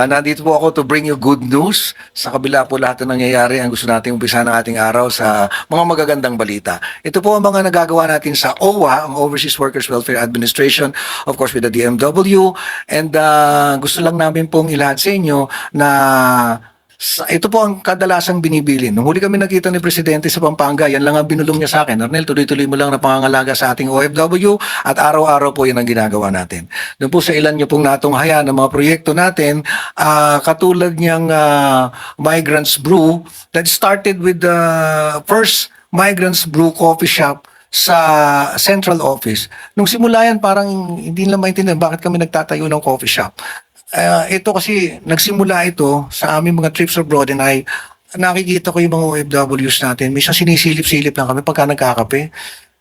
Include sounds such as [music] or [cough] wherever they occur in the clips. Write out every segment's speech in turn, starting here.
Ah, nandito po ako to bring you good news. Sa kabila po lahat ng nangyayari, ang gusto nating umpisa ng ating araw sa mga magagandang balita. Ito po ang mga nagagawa natin sa OWA, ang Overseas Workers Welfare Administration, of course with the DMW. And ah, gusto lang namin pong ilahad sa inyo na ito po ang kadalasang binibilin. Nung huli kami nakita ni Presidente sa Pampanga, yan lang ang binulong niya sa akin. Arnel, tuloy-tuloy mo lang na pangangalaga sa ating OFW at araw-araw po yan ang ginagawa natin. Doon po sa ilan niyo pong natunghayan ng mga proyekto natin, ah, katulad niyang ah, Migrants Brew that started with the first Migrants Brew coffee shop sa central office. Nung simula yan, parang hindi nila maintindihan bakit kami nagtatayo ng coffee shop. Ah, ito kasi, nagsimula ito sa aming mga trips abroad and I, nakikita ko yung mga OFWs natin. Minsan sinisilip-silip lang kami pagka nagkakape.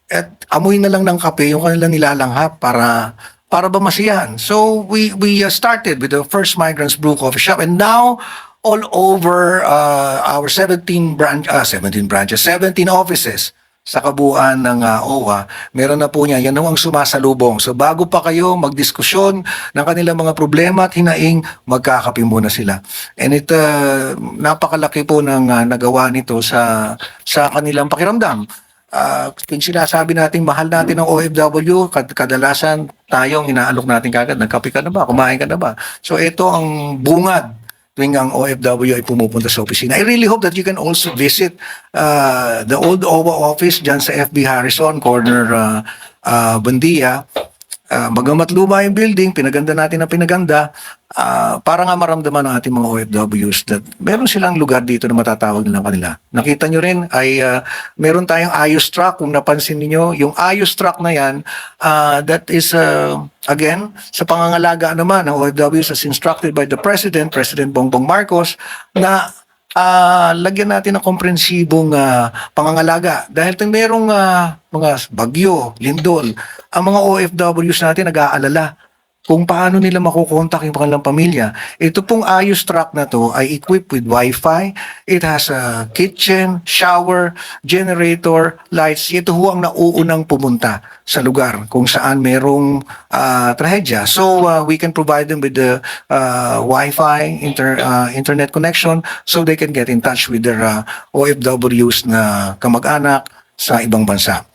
At amoy na lang ng kape yung kanilang nilalanghap para para ba masiyahan. So we we uh, started with the first Migrants Brew Coffee Shop and now all over uh, our 17 branch uh, 17 branches, 17 offices sa kabuuan ng uh, OWA, meron na po niya. Yan ang sumasalubong. So bago pa kayo magdiskusyon ng kanilang mga problema at hinaing, magkakape muna sila. And it, uh, napakalaki po ng uh, nagawa nito sa, sa kanilang pakiramdam. Uh, kung sinasabi natin mahal natin ng OFW, kad- kadalasan tayong inaalok natin kagad, nagkape ka na ba, kumain ka na ba? So ito ang bungad tuwing ang OFW ay pumupunta sa opisina. I really hope that you can also visit uh, the old OWA office dyan sa FB Harrison, corner uh, uh, Bandia. Uh, bagamat luma yung building, pinaganda natin na pinaganda, uh, para nga maramdaman ng ating mga OFWs that meron silang lugar dito na matatawag nilang kanila. Nakita nyo rin ay uh, meron tayong ayos truck, kung napansin niyo yung ayos truck na yan, uh, that is uh, again, sa pangangalaga naman ng OFWs as instructed by the President, President Bongbong Marcos, na ah lagyan natin ng komprehensibong ah, pangangalaga. Dahil ting merong ah, mga bagyo, lindol, ang mga OFWs natin nag-aalala kung paano nila makukontak yung kanilang pamilya. Ito pong ayos truck na to ay equipped with Wi-Fi. It has a kitchen, shower, generator, lights. Ito ho ang nauunang pumunta sa lugar kung saan merong ah, trahedya. So ah, we can provide them with the ah, Wi-Fi, inter, ah, internet connection so they can get in touch with their ah, OFWs na kamag-anak sa ibang bansa.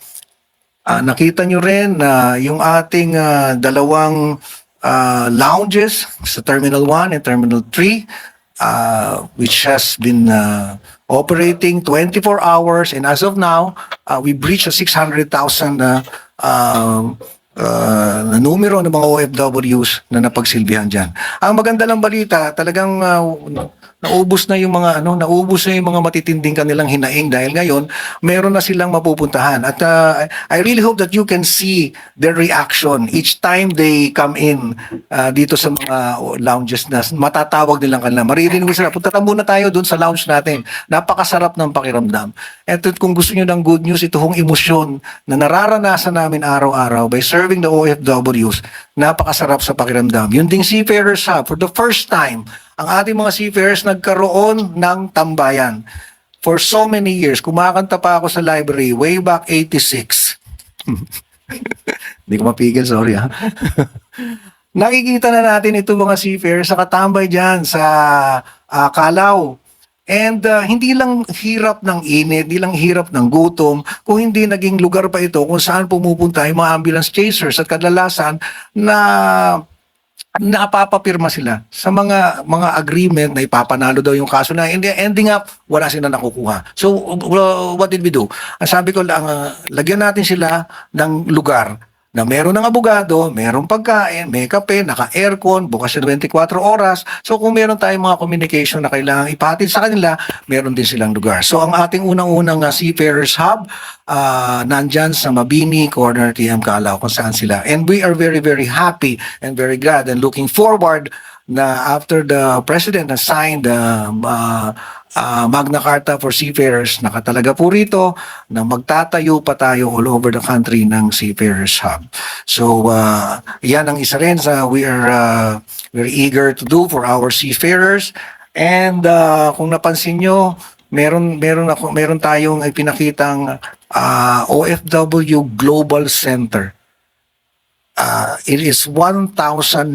Ah, nakita nyo rin na yung ating ah, dalawang ah, lounges sa Terminal 1 and Terminal 3 ah, which has been ah, operating 24 hours and as of now ah, we breached a 600,000 na ah, ah, na numero ng mga OFWs na napagsilbihan dyan. Ang maganda lang balita, talagang ah, naubos na yung mga ano, naubos na yung mga matitinding kanilang hinaing dahil ngayon meron na silang mapupuntahan. At uh, I really hope that you can see their reaction each time they come in uh, dito sa mga lounges na matatawag nilang kanila. Maririnig sila, punta ta muna tayo doon sa lounge natin. Napakasarap ng pakiramdam. At kung gusto niyo ng good news, ito hong emosyon na nararanasan namin araw-araw by serving the OFWs, napakasarap sa pakiramdam. Yung ding Seafarers Hub, for the first time, ang ating mga seafarers nagkaroon ng tambayan. For so many years, kumakanta pa ako sa library way back 86. [laughs] Hindi ko mapigil, sorry ha. [laughs] Nakikita na natin ito mga seafarers sa katambay dyan sa ah, Kalaw. And ah, hindi lang hirap ng init, hindi lang hirap ng gutom, kung hindi naging lugar pa ito kung saan pumupunta yung mga ambulance chasers at kadalasan na napapapirma sila sa mga mga agreement na ipapanalo daw yung kaso na hindi ending up wala sila nakukuha. So what did we do? Ang sabi ko lang uh, lagyan natin sila ng lugar na meron ng abogado, meron pagkain, may kape, naka-aircon, bukas na 24 oras. So kung meron tayong mga communication na kailangan ipatid sa kanila, meron din silang lugar. So ang ating unang-unang uh, Seafarers Hub, uh, nandyan sa Mabini, corner TM Calao, kung saan sila. And we are very, very happy and very glad and looking forward na after the President has signed the uh, uh, Magna Carta for Seafarers, nakatalaga po rito na magtatayo pa tayo all over the country ng Seafarers Hub. So, uh, yan ang isa rin sa we are uh, we're eager to do for our seafarers. And uh, kung napansin nyo, meron meron ako meron tayong ipinakitang uh, OFW Global Center. Uh, it is 1,903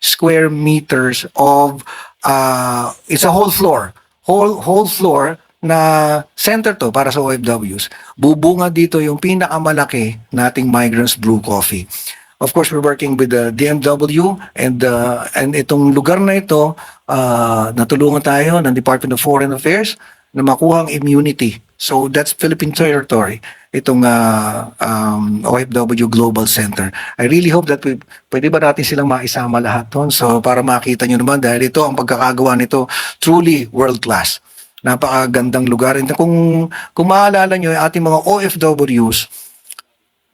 square meters of uh, it's a whole floor. Whole whole floor na center to para sa OFWs. Bubunga dito yung pinakamalaki nating migrants brew coffee. Of course, we're working with the DMW and uh, and itong lugar na ito, uh, natulungan tayo ng Department of Foreign Affairs na makuha ang immunity. So that's Philippine territory, itong uh, um, OFW Global Center. I really hope that we, pwede ba natin silang maisama lahat doon? So para makita nyo naman dahil ito, ang pagkakagawa nito, truly world class. Napakagandang lugar. And kung, kung maalala nyo, ating mga OFWs,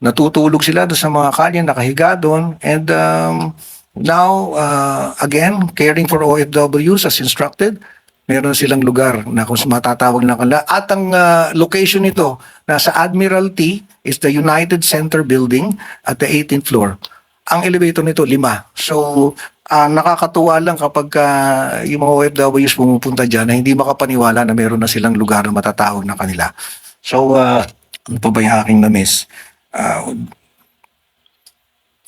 natutulog sila doon sa mga kalye, nakahiga doon. And um, now, uh, again, caring for OFWs as instructed, meron silang lugar na kung matatawag na kanila. At ang uh, location nito, nasa Admiralty, is the United Center Building at the 18th floor. Ang elevator nito, lima. So, ah, nakakatuwa lang kapag ah, yung mga OFWs pumupunta dyan na hindi makapaniwala na meron na silang lugar na matatawag na kanila. So, uh, ano pa ba yung aking na-miss? Uh,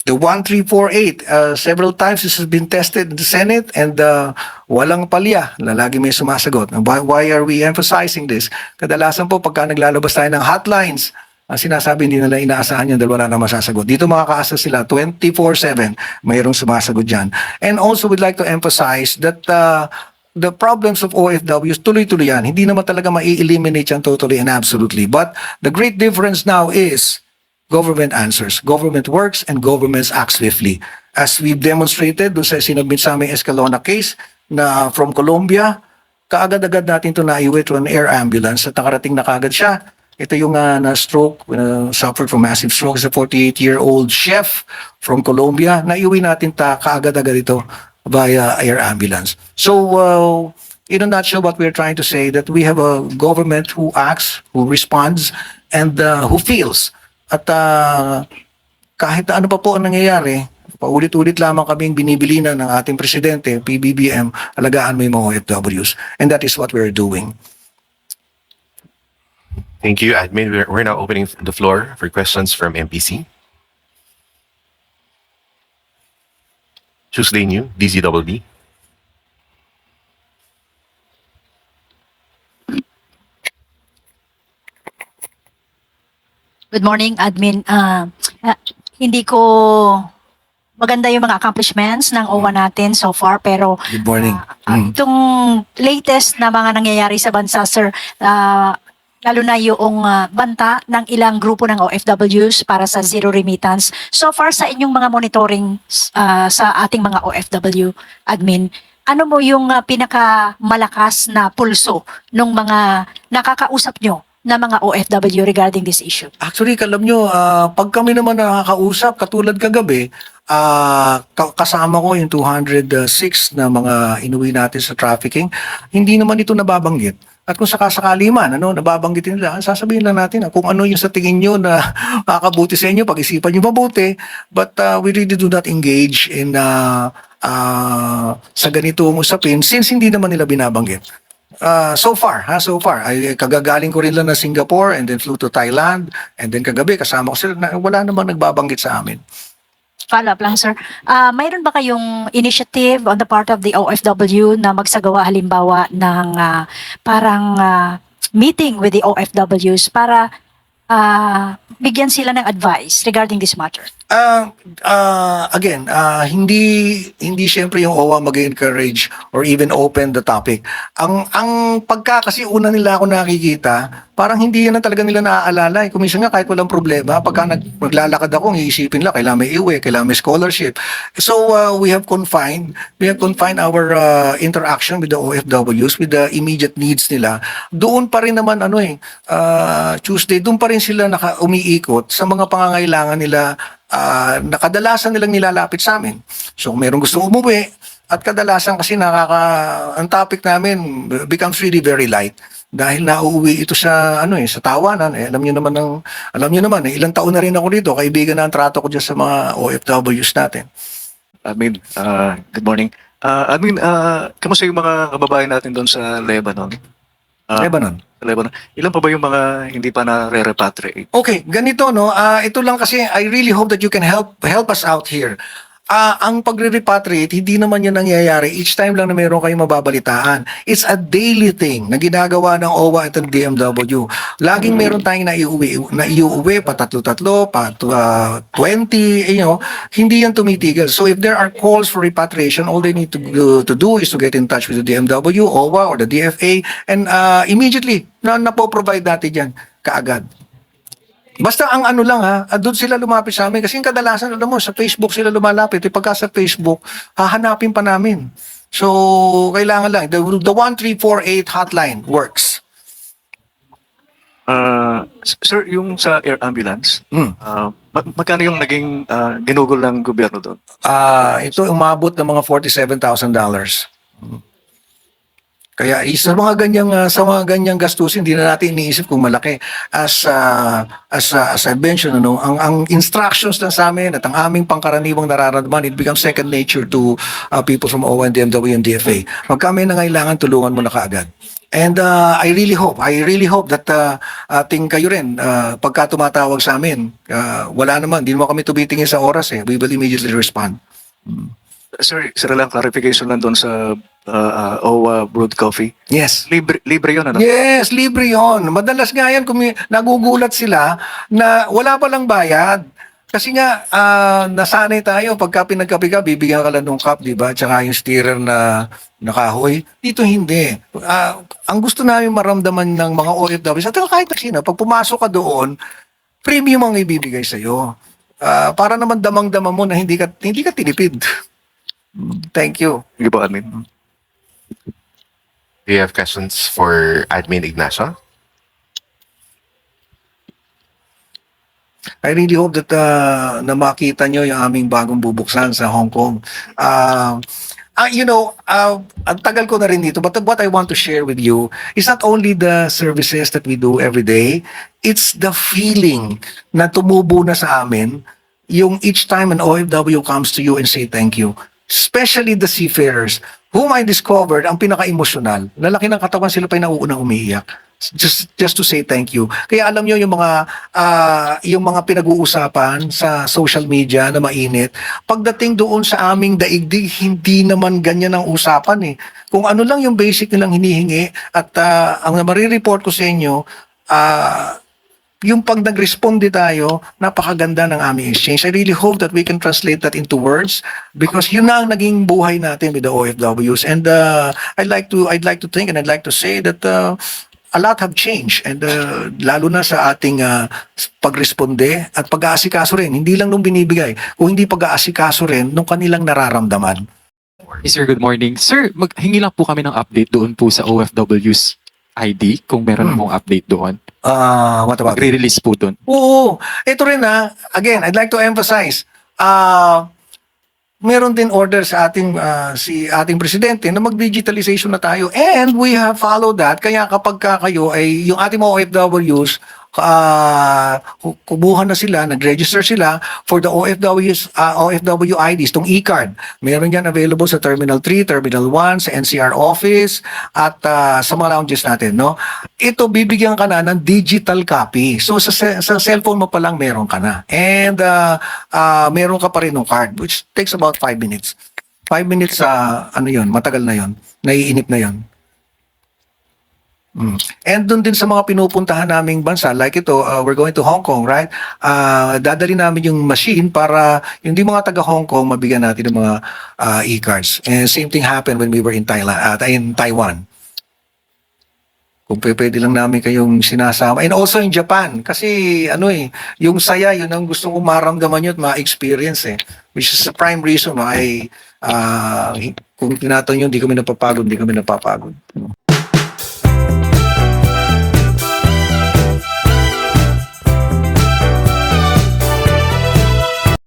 the 1348, uh, several times this has been tested in the Senate and uh, walang palya na lagi may sumasagot. Why, why are we emphasizing this? Kadalasan po pagka naglalabas tayo ng hotlines, ang sinasabi hindi nila inaasahan yan dahil wala na masasagot. Dito makakaasa sila 24-7, mayroong sumasagot dyan. And also we'd like to emphasize that uh, the problems of OFWs tuloy-tuloy yan. Hindi naman talaga mai-eliminate yan totally and absolutely. But the great difference now is government answers, government works, and governments act swiftly. As we've demonstrated doon sa sinabit sa aming Escalona case na from Colombia, kaagad-agad natin ito naiwi to an air ambulance at nakarating na kaagad siya. Ito yung uh, na-stroke, uh, suffered from massive stroke, is a 48-year-old chef from Colombia. Naiwi natin ta kaagad-agad ito via air ambulance. So, uh, in a nutshell, what we're trying to say that we have a government who acts, who responds, and uh, who feels. At uh, kahit ano pa po ang nangyayari, paulit-ulit lamang kaming binibilinan ng ating presidente, PBBM, alagaan mo yung mga OFWs. And that is what we're doing. Thank you, admin. We're, we're now opening the floor for questions from MPC. Tuesday New, DZWB. Good morning, admin. Ah, ah, hindi ko maganda yung mga accomplishments ng OWA natin so far pero Good morning. ah, Mm. itong latest na mga nangyayari sa bansa sir ah, lalo na yung ah, banta ng ilang grupo ng OFWs para sa zero remittance. So far sa inyong mga monitoring ah, sa ating mga OFW admin, ano mo yung ah, pinakamalakas na pulso ng mga nakakausap nyo na mga OFW regarding this issue? Actually, kalam nyo, ah, pag kami naman nakakausap, katulad kagabi, ka- kasama ko yung 206 na mga inuwi natin sa trafficking, hindi naman ito nababanggit. At kung sakasakali man, ano, nababanggitin nila, sasabihin lang natin ah, kung ano yung sa tingin nyo na [laughs] makakabuti sa inyo, pag-isipan nyo mabuti. But ah, we really do not engage in ah, ah, sa ganitong usapin since hindi naman nila binabanggit. Uh, so far, ha, so far. Ay, kagagaling ko rin lang na Singapore and then flew to Thailand and then kagabi kasama ko sila na wala namang nagbabanggit sa amin. Follow up lang, sir. Ah, mayroon ba kayong initiative on the part of the OFW na magsagawa halimbawa ng ah, parang ah, meeting with the OFWs para ah, bigyan sila ng advice regarding this matter? Uh, uh, again, uh, hindi hindi siyempre yung OWA mag-encourage or even open the topic. Ang ang pagka kasi una nila ako nakikita, parang hindi yan na talaga nila naaalala. Eh. Kuminsan nga kahit walang problema, pagka nag, maglalakad ako, iisipin lang, kailangan may iwi, kailangan may scholarship. So uh, we have confined, we have confined our uh, interaction with the OFWs, with the immediate needs nila. Doon pa rin naman ano eh, uh, Tuesday, doon pa rin sila naka umiikot sa mga pangangailangan nila ah, na kadalasan nilang nilalapit sa amin. So kung merong gusto umuwi, at kadalasan kasi nakaka, ang topic namin becomes really very light dahil nauuwi ito sa ano eh sa tawanan eh alam niyo naman ng alam niyo naman eh ilang taon na rin ako dito kaibigan na ang trato ko diyan sa mga OFWs natin Admin, ah, good morning. Ah, admin, ah, kamusta yung mga kababayan natin doon sa Lebanon? Ah, Lebanon Lebanon. Ilan pa ba yung mga hindi pa na-repatriate? Okay, ganito no. Ah, ito lang kasi I really hope that you can help help us out here. Ah, ang pagre-repatriate, hindi naman yun nangyayari. Each time lang na mayroon kayong mababalitaan. It's a daily thing na ginagawa ng OWA at ng DMW. Laging meron tayong naiuwi, naiuwi pa tatlo-tatlo, pa uh, 20, you know, hindi yan tumitigil. So if there are calls for repatriation, all they need to do, to do is to get in touch with the DMW, OWA, or the DFA, and uh, immediately, na napo-provide natin yan kaagad. Basta ang ano lang ha, doon sila lumapit sa amin. Kasi yung kadalasan, alam mo, sa Facebook sila lumalapit. Eh, pagka sa Facebook, hahanapin pa namin. So, kailangan lang. The, the 1348 hotline works. S- sir, yung sa air ambulance, Hmm. ah, mag- magkano yung naging ah, ginugol ng gobyerno doon? Ah, ito umabot ng mga $47,000. Kaya is- sa mga ganyang ah, sa mga ganyang gastusin hindi na natin iniisip kung malaki as ah, as ah, as I mentioned ano ang ang instructions na sa amin at ang aming pangkaraniwang nararamdaman it becomes second nature to ah, people from OWA and DFA. Pag kami nangailangan tulungan mo na kaagad. And uh, I really hope, I really hope that uh, ating kayo rin, uh, pagka tumatawag sa amin, uh, wala naman, hindi naman kami tumitingin sa oras eh. We will immediately respond. Sir, sir lang clarification lang doon sa ah, ah, OWA Brewed Coffee. Yes. Libre, libre yun, ano? Yes, libre yon. Madalas nga yan, may- nagugulat sila na wala palang bayad. Kasi nga, ah, nasanay tayo, pagka pinagkape ka, bibigyan ka lang ng cup, di ba? Tsaka yung steerer na nakahoy. Dito hindi. Ah, ang gusto namin maramdaman ng mga OFW, sa kahit na sino, pag pumasok ka doon, premium ang ibibigay sa'yo. Ah, para naman damang-dama mo na hindi ka, hindi ka tinipid. [laughs] Thank you. Sige po, admin. Do you have questions for Admin Ignacio? I really hope that uh, na makita nyo yung aming bagong bubuksan sa Hong Kong. Uh, uh, you know, uh, ang tagal ko na rin dito, but what I want to share with you is not only the services that we do every day, it's the feeling na tumubo na sa amin yung each time an OFW comes to you and say thank you. Especially the seafarers, whom I discovered, ang pinaka-emosyonal, lalaki ng katawan sila pa yung nauunang umiiyak just just to say thank you. Kaya alam niyo yung mga ah, yung mga pinag-uusapan sa social media na mainit, pagdating doon sa aming daigdig, hindi naman ganyan ang usapan eh. Kung ano lang yung basic nilang hinihingi at ah, ang marireport ko sa inyo, ah yung pag nag-responde tayo, napakaganda ng aming exchange. I really hope that we can translate that into words because yun na ang naging buhay natin with the OFWs. And uh, I'd like to I'd like to think and I'd like to say that uh, a lot have changed and uh, lalo na sa ating uh, pagresponde at pag-aasikaso rin. Hindi lang nung binibigay, kung hindi pag-aasikaso rin nung kanilang nararamdaman. Hey, sir, good morning. Sir, maghingi lang po kami ng update doon po sa OFW's ID kung meron Hmm. pong update doon. Uh, what about Magre-release po doon. Oo. Ito rin ha. Again, I'd like to emphasize. Uh, meron din order sa ating ah, si ating presidente na mag-digitalization na tayo and we have followed that kaya kapag ka kayo ay yung ating mga OFWs ah, ku- kumuha na sila, nag-register sila for the OFWs ah, OFW IDs, tong e-card. Meron yan available sa Terminal 3, Terminal 1, sa NCR office at ah, sa mga lounges natin, no? Ito bibigyan ka na ng digital copy. So sa sa cellphone mo pa lang meron ka na. And ah, ah, meron ka pa rin ng card which takes about 5 minutes. 5 minutes sa ano 'yon, matagal na 'yon. Naiinip na 'yon. Mm. And doon din sa mga pinupuntahan naming bansa, like ito, uh, we're going to Hong Kong, right? Uh, dadali namin yung machine para yung di mga taga Hong Kong, mabigyan natin ng mga uh, e-cards. And same thing happened when we were in Thailand, uh, in Taiwan. Kung pwede lang namin kayong sinasama. And also in Japan, kasi ano eh, yung saya, yun ang gusto kong maramdaman nyo at ma-experience eh. Which is the prime reason why uh, kung tinatanong nyo, hindi kami napapagod, hindi kami napapagod.